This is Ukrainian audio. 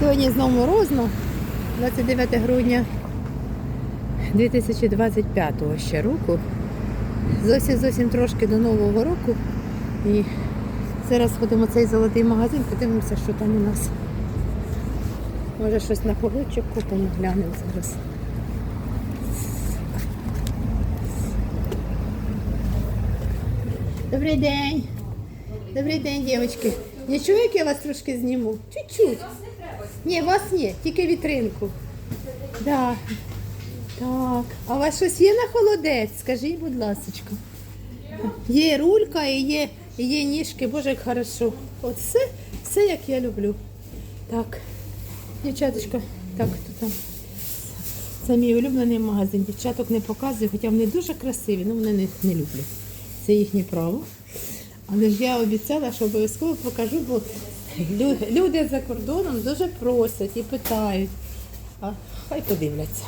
Сьогодні знову морозно, 29 грудня 2025 ще року. Зовсім зовсім трошки до Нового року. І зараз ходимо в цей золотий магазин, подивимося, що там у нас. Може щось на холодчик купимо, глянемо зараз. Добрий день. Добрий день, дівчатки. Нічого, як я вас трошки зніму? Чуть-чуть. Ні, вас ні, тільки вітринку. Да. Так. А у вас щось є на холодець? Скажіть, будь ласка. Є рулька і є, є ніжки, боже, як хорошо. От все, все як я люблю. Так. Дівчаточка, так, тут там. Це мій улюблений магазин. Дівчаток не показую, хоча вони дуже красиві, але вони не, не люблять. Це їхнє право. Але ж я обіцяла, що обов'язково покажу, бо люди за кордоном дуже просять і питають. А хай подивляться.